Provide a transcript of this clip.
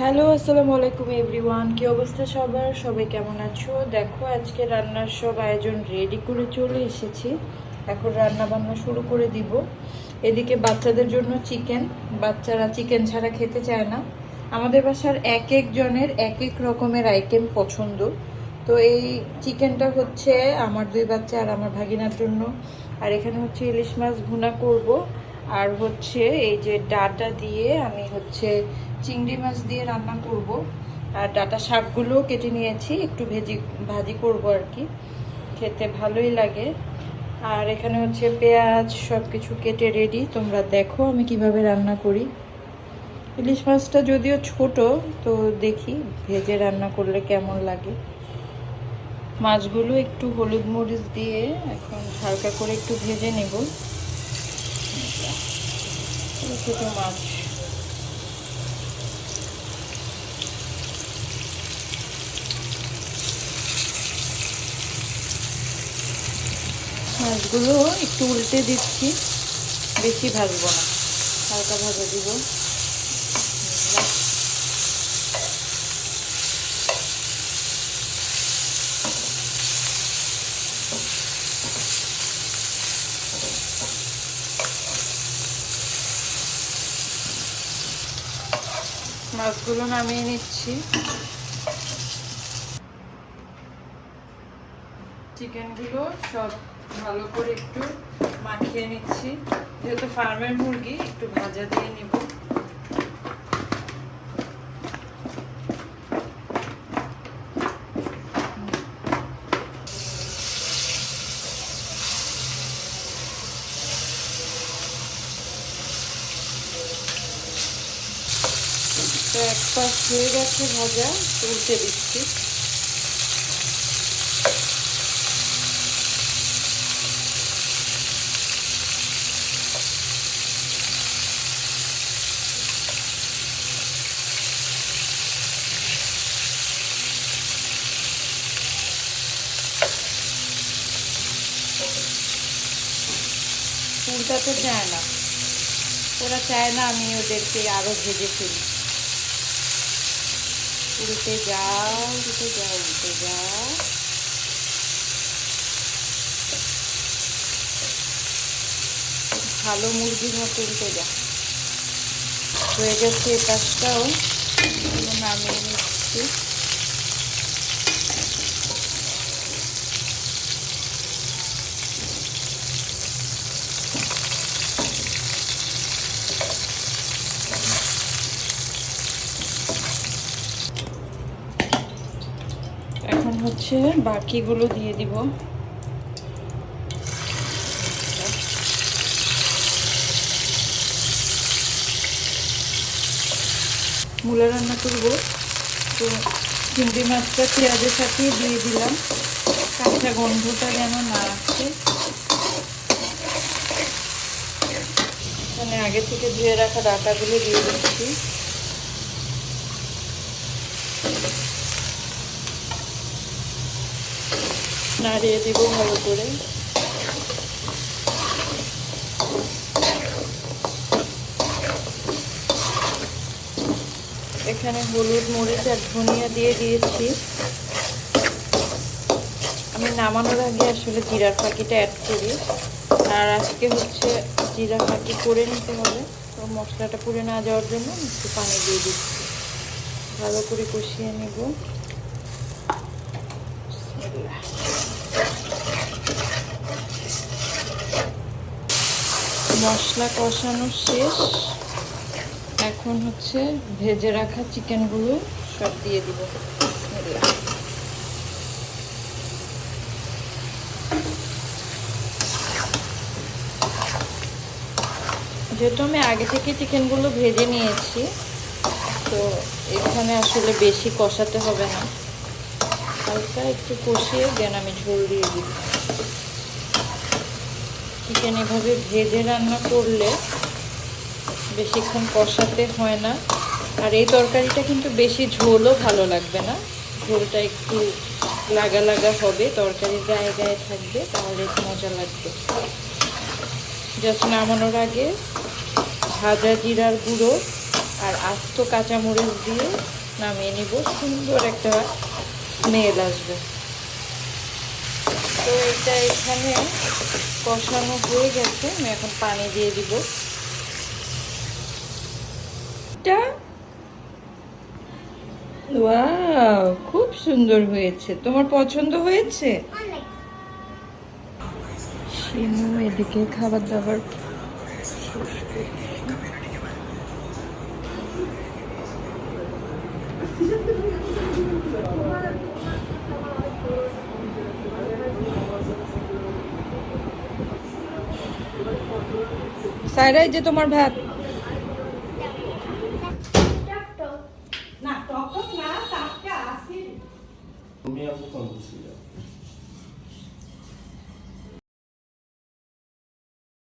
Hello, আসসালামু আলাইকুম everyone. কি অবস্থা সবার? সবাই কেমন আছো? দেখো, আজকে রান্নার সব আয়োজন রেডি করে চলে এসেছি। এখন রান্না বান্না শুরু করে দিব। এদিকে বাচ্চাদের জন্য চিকেন বাচ্চারা চিকেন ছাড়া খেতে চায় না। আমাদের বাসার এক এক জনের এক এক রকমের আইটেম পছন্দ। তো এই চিকেনটা হচ্ছে আমার দুই বাচ্চা আর আমার ভাগিনার জন্য। আর এখানে হচ্ছে ইলিশ মাছ ভুনা করব। আর হচ্ছে এই যে ডাটা দিয়ে আমি হচ্ছে চিংড়ি মাছ দিয়ে রান্না করব। আর ডাটা শাকগুলো কেটে নিয়েছি, একটু ভেজি, ভাজি করব আর কি। খেতে ভালোই লাগে। আর এখানে হচ্ছে পেঁয়াজ সব কিছু কেটে রেডি তোমরা দেখো আমি কীভাবে রান্না করি। ইলিশ মাছটা যদিও ছোট, তো দেখি ভেজে রান্না করলে কেমন লাগে। মাছগুলো একটু হলুদ মরিচ দিয়ে এখন হালকা করে একটু ভেজে নেব। ছোটো মাছ মাছগুলো একটু উল্টে দিচ্ছি বেশি ভাজবো না হালকা ভাজা দিব। মাছগুলো নামিয়ে নিচ্ছি। চিকেনগুলো সব ভালো করে একটু মাখিয়ে নিচ্ছি। যেহেতু ফার্মের মুরগি, একটু ভাজা দিয়ে নিব তো এক পাশ হয়ে গেছে ভাজা, উল্টে দিচ্ছি। উল্টাতে চায় না। ওরা চায় না আমি ওদেরকে আরও ভেজে ফেলি। উল্টে যাও উল্টে যাও উল্টে যাও। ভালো মুরগির মতো উল্টে যা। হয়ে গেছে এই কাজটাও। নামিয়ে নিচ্ছি এখন হচ্ছে, বাকিগুলো দিয়ে দিব। মূলা রান্না করব। তো চিংড়ি মাছটা পেঁয়াজের সাথে দিয়ে দিলাম। কাঁচা গন্ধটা যেন না আসে। এখানে আগে থেকে ধুয়ে রাখা ডাটাগুলো দিয়ে দিচ্ছি। নাড়িয়ে দিব ভালো করে। এখানে হলুদ, মরিচ আর ধনিয়া দিয়ে দিয়েছি। আমি নামানোর আগে আসলে জিরার পাখিটা অ্যাড করি। আর আজকে হচ্ছে জিরা পাখি করে নিতে হবে। তো মশলাটা পুড়ে না যাওয়ার জন্য একটু পানি দিয়ে দিচ্ছি। ভালো করে কষিয়ে নেব। মশলা কষানো শেষ। এখন হচ্ছে ভেজে রাখা চিকেনগুলো সব দিয়ে দিব। যেহেতু আমি আগে থেকে চিকেনগুলো ভেজে নিয়েছি, তো এখানে আসলে বেশি কষাতে হবে না। হালকা একটু কষিয়ে দেন আমি ঝোল দিয়ে দিব চিকেন এভাবে ভেজে রান্না করলে বেশিক্ষণ কষাতে হয় না। আর এই তরকারিটা কিন্তু বেশি ঝোলও ভালো লাগবে না। ঝোলটা একটু লাগা লাগা হবে, তরকারির গায়ে গায়ে থাকবে, তাহলে মজা লাগবে। জাস্ট নামানোর আগে ভাজা জিরার গুঁড়ো আর আস্ত কাঁচামরিচ দিয়ে নামিয়ে নিব, সুন্দর একটা স্মেল আসবে। তো এটা এখানে কষানো হয়ে গেছে আমি এখন পানি দিয়ে দিব। ওয়াও খুব সুন্দর হয়েছে। তোমার পছন্দ হয়েছে? এদিকে খাবার দাবার সাইরাই যে তোমার ভাত। না টক টক না টাটকা আছে তুমি আপু কোন দিছিলাম